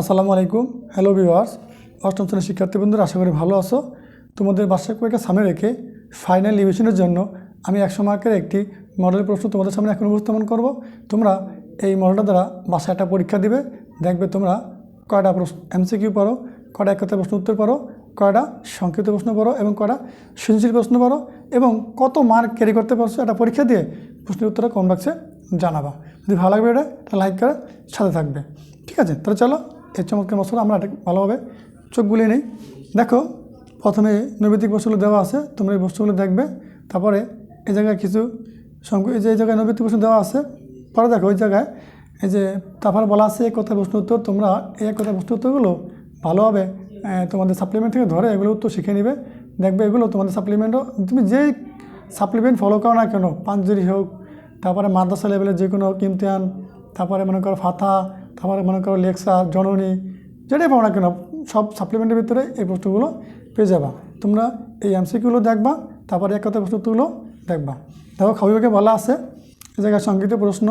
আসসালামু আলাইকুম। Hello viewers অষ্টম শ্রেণির শিক্ষার্থীবৃন্দরা, আশা করি ভালো আছো। তোমাদের বার্ষিক পরীক্ষা সামনে রেখে ফাইনাল রিভিশনের জন্য আমি একশো মার্কের একটি মডেল প্রশ্ন তোমাদের সামনে এখন উপস্থাপন করব। তোমরা এই মডেলটা দ্বারা বাসায় একটা পরীক্ষা দিবে। দেখবে তোমরা কয়টা প্রশ্ন এমসিকিউ পড়ো, কয়টা এক কথা প্রশ্ন উত্তর পারো কয়টা সংক্ষিপ্ত প্রশ্ন পড়ো এবং কয়টা সৃজনশীল প্রশ্ন পড়ো এবং কত মার্ক ক্যারি করতে পারছ একটা পরীক্ষা দিয়ে প্রশ্নের উত্তরটা কমেন্ট বক্সে জানাবা। যদি ভালো লাগবে এটা লাইক করে সাথে থাকবে। ঠিক আছে? তাহলে চলো এই চমৎকার মশলা, আমরা ভালোভাবে চোখ বুলিয়ে নিই। দেখো, প্রথমে নৈবেদিক বস্তুগুলো দেওয়া আছে, তোমরা এই বস্তুগুলো দেখবে। তারপরে এই জায়গায় কিছু এই যে এই জায়গায় নৈবেদিক বস্তু দেওয়া আছে, পরে দেখো ওই জায়গায় এই যে তারপর বলা আছে, এক কথা প্রশ্ন উত্তর, তোমরা এই এক কথা প্রশ্ন উত্তরগুলো ভালোভাবে তোমাদের সাপ্লিমেন্ট থেকে ধরে এগুলো উত্তর শিখে নিবে। দেখবে এগুলো তোমাদের সাপ্লিমেন্টও তুমি যেই সাপ্লিমেন্ট ফলো করো না কেন পাঞ্জুরি হোক, তারপরে মাদ্রাসা লেভেলের যে কোনো ইমতিহান তারপরে মনে করো ফাথা তারপরে মনে করো লেকচার জননী যেটাই পাও না কেন, সব সাপ্লিমেন্টের ভিতরে এই প্রশ্নগুলো পেয়ে যাবা। তোমরা এই এমসিকিউগুলো দেখবা, তারপরে এক কথা প্রশ্নগুলো দেখবা। দেখো, খাবিবাকে বলা আছে, এ জায়গায় সংগীত প্রশ্ন,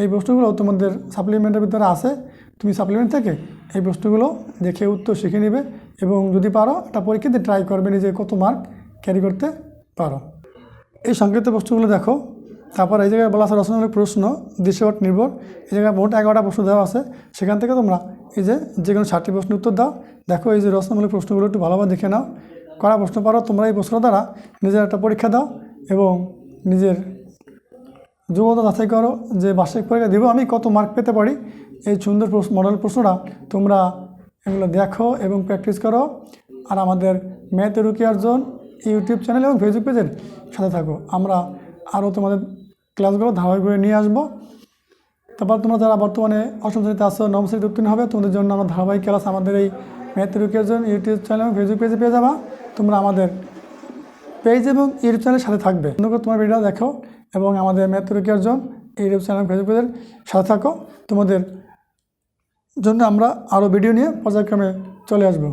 এই প্রশ্নগুলো তোমাদের সাপ্লিমেন্টের ভিতরে আছে। তুমি সাপ্লিমেন্ট থেকে এই প্রশ্নগুলো দেখে উত্তর শিখে নেবে এবং যদি পারো, একটা পরীক্ষাতে ট্রাই করবে নিজে কত মার্ক ক্যারি করতে পারো। এই সংক্ষিপ্ত প্রশ্নগুলো দেখো তারপর এই জায়গায় বলা আছে রচনামূলক প্রশ্ন, দৃশ্যপট নির্ভর। এই জায়গায় মোট এগারোটা প্রশ্ন দেওয়া আছে। সেখান থেকে তোমরা এই যে যে কোনো ষাটটি প্রশ্ন উত্তর দাও। দেখো এই যে রচনামূলক প্রশ্নগুলো একটু ভালোভাবে দেখে নাও। করা প্রশ্ন পারো, তোমরা এই প্রশ্ন দ্বারা নিজের একটা পরীক্ষা দাও এবং নিজের যোগ্যতা যাচাই করো যে বার্ষিক পরীক্ষা দেবো আমি, কত মার্ক পেতে পারি। এই সুন্দর প্রশ্ন মডেল প্রশ্নটা তোমরা এগুলো দেখো এবং প্র্যাকটিস করো। আর আমাদের ম্যাথ রুকিয়ার জোন ইউটিউব চ্যানেল এবং ফেসবুক পেজের সাথে থাকো। আমরা আরও তোমাদের ক্লাসগুলো ধারাবাহিকভাবে নিয়ে আসব। তারপর তোমরা যারা বর্তমানে অষ্টম শ্রেণীতে আসছো নবম শ্রেণীতে উত্তীর্ণ হবে, তোমাদের জন্য আমরা ধারাবাহিক ক্লাস আমাদের এই ম্যাথ জোন ইউটিউব চ্যানেল এবং ফেসবুক পেজে পেয়ে যাবা। তোমরা আমাদের পেজ এবং ইউটিউব চ্যানেলের সাথে থাকবে। করে তোমার ভিডিও দেখো এবং আমাদের math zone YouTube channel Facebook পেজের সাথে থাকো। তোমাদের জন্য আমরা আরও ভিডিও নিয়ে পর্যায়ক্রমে চলে আসব।